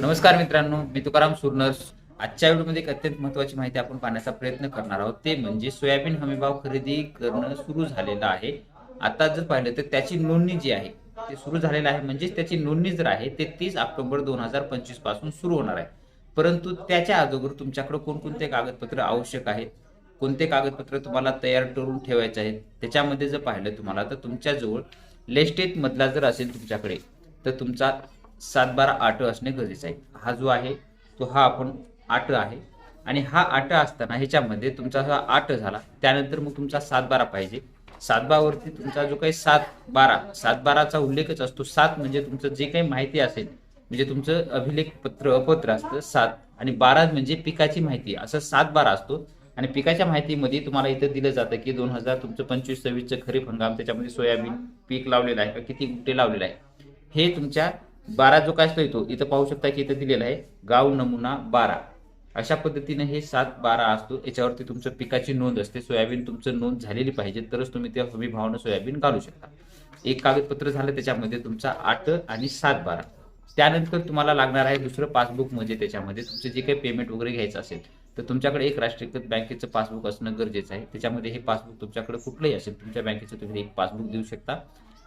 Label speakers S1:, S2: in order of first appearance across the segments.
S1: नमस्कार मित्रांनो मी तुकाराम सुरनर्स. आजच्या व्हिडिओमध्ये एक अत्यंत महत्त्वाची माहिती आपण पाहण्याचा प्रयत्न करणार आहोत. ते म्हणजे सोयाबीन हमीभाव खरेदी करणं सुरू झालेलं आहे. आता जर पाहिलं तर त्याची नोंदणी जी आहे ते सुरू झालेलं आहे. म्हणजेच त्याची नोंदणी जर आहे ते तीस ऑक्टोबर दोन हजार पंचवीसपासून सुरू होणार आहे. परंतु त्याच्या अगोदर तुमच्याकडे कोणकोणते कागदपत्र आवश्यक आहेत? कोणते कागदपत्र तुम्हाला तयार करून ठेवायचे आहेत? त्याच्यामध्ये जर पाहिलं तुम्हाला तर तुमच्याजवळ लेस्टेट मधला जर असेल तुमच्याकडे तर तुमचा सात बारा आठ असणे गरजेचं आहे. हा जो आहे तो हा आपण आठ आहे. आणि हा आठ असताना ह्याच्यामध्ये तुमचा हा आठ झाला त्यानंतर मग तुमचा सात बारा पाहिजे. सातबारावरती तुमचा जो काही सात बारा सात बाराचा उल्लेखच असतो. सात म्हणजे तुमचं जे काही माहिती असेल म्हणजे तुमचं अभिलेख पत्र अपत्र असतं सात. आणि बारा म्हणजे पिकाची माहिती. असं सात बारा असतो. आणि पिकाच्या माहितीमध्ये तुम्हाला इथं दिलं जातं की दोन हजार तुमचं पंचवीस सव्वीसचं खरीप हंगाम त्याच्यामध्ये सोयाबीन पीक लावलेलं आहे का किती गुटे लावलेलं आहे. हे तुमच्या बारा जो काय असतो येतो इथं पाहू शकता की इथं दिलेला आहे गाव नमुना बारा. अशा पद्धतीने हे सात बारा असतो याच्यावरती तुमचं पिकाची नोंद असते सोयाबीन तुमचं नोंद झालेली पाहिजे तरच तुम्ही त्या हमी भावानं सोयाबीन घालू शकता. एक कागदपत्र झालं त्याच्यामध्ये तुमचा आठ आणि सात बारा. त्यानंतर तुम्हाला लागणार आहे दुसरं पासबुक म्हणजे त्याच्यामध्ये तुमचं जे काही पेमेंट वगैरे घ्यायचं असेल तर तुमच्याकडे एक राष्ट्रीयकृत बँकेचं पासबुक असणं गरजेचं आहे. त्याच्यामध्ये हे पासबुक तुमच्याकडे कुठलंही असेल तुमच्या बँकेचं तुम्ही एक पासबुक देऊ शकता.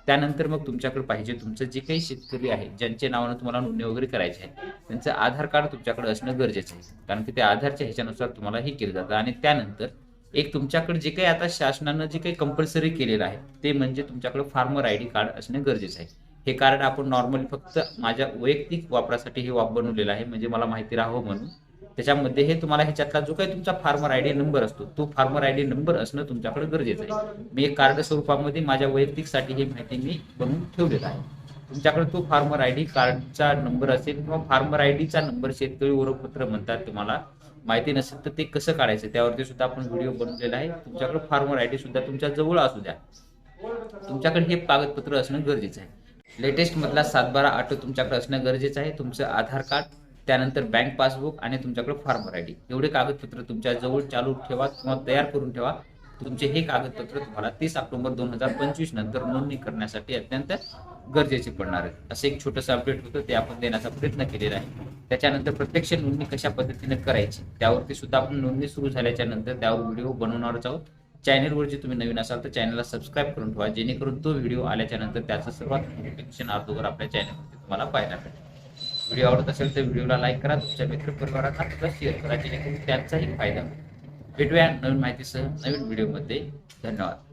S1: त्यानंतर मग तुमच्याकडे पाहिजे तुमचं जे काही शेतकरी आहे ज्यांच्या नावानं तुम्हाला नोंदणी वगैरे करायची आहे त्यांचं आधार कार्ड तुमच्याकडे असणं गरजेचं आहे. कारण की त्या आधारच्या ह्याच्यानुसार तुम्हाला हे केलं जातं. आणि त्यानंतर एक तुमच्याकडे जे काही आता शासनानं जे काही कंपल्सरी केलेलं आहे ते म्हणजे तुमच्याकडे फार्मर आय डी कार्ड असणं गरजेचं आहे. हे कार्ड आपण नॉर्मली फक्त माझ्या वैयक्तिक वापरासाठी हे वाप बनवलेलं आहे. म्हणजे मला माहिती राहावं म्हणून. त्याच्यामध्ये हे तुम्हाला ह्याच्यातला जो काही तुमचा फार्मर आय डी नंबर असतो तो फार्मर आय डी नंबर असणं तुमच्याकडे गरजेचं आहे. मी एक कार्ड स्वरूपामध्ये माझ्या वैयक्तिकसाठी ही माहिती मी बनवून ठेवलेला आहे. तुमच्याकडे तो फार्मर आय डी कार्डचा नंबर असेल किंवा फार्मर आय डीचा नंबर शेतकरी ओळखपत्र म्हणतात तुम्हाला माहिती नसेल तर ते कसं काढायचं? त्यावरती सुद्धा आपण व्हिडिओ बनवलेला आहे. तुमच्याकडे फार्मर आय डी सुद्धा तुमच्या जवळ असू द्या. तुमच्याकडे हे कागदपत्र असणं गरजेचं आहे. लेटेस्ट मधला सातबारा आठ तुमच्याकडे असणं गरजेचं आहे. तुमचं आधार कार्ड त्यानंतर बँक पासबुक आणि तुमच्याकडे फार्मर आय डी एवढे कागदपत्र तुमच्या जवळ चालू ठेवा किंवा तयार करून ठेवा. तुमचे हे कागदपत्र तुम्हाला तीस ऑक्टोबर दोन हजार पंचवीस नंतर नोंदणी करण्यासाठी अत्यंत गरजेचे पडणार आहे असं एक छोटंसं अपडेट होतं ते आपण देण्याचा प्रयत्न केलेला आहे. त्याच्यानंतर प्रत्यक्ष नोंदणी कशा पद्धतीने करायची त्यावरती सुद्धा आपण नोंदणी सुरू झाल्याच्यानंतर त्यावर व्हिडिओ बनवणारच आहोत. चॅनलवर जे तुम्ही नवीन असाल तर चॅनलला सबस्क्राईब करून ठेवा जेणेकरून तो व्हिडिओ आल्याच्यानंतर त्याचं सर्वात नोटिफिकेशन अगोदर आपल्या चॅनलवरती तुम्हाला पाहायला भेटेल. व्हिडिओ आवडत असेल तर व्हिडिओला लाईक करा तुमच्या मित्रपरिवारांना सुद्धा शेअर करा जेणेकरून त्यांचाही फायदा होईल. भेटूया नवीन माहितीसह नवीन व्हिडिओमध्ये धन्यवाद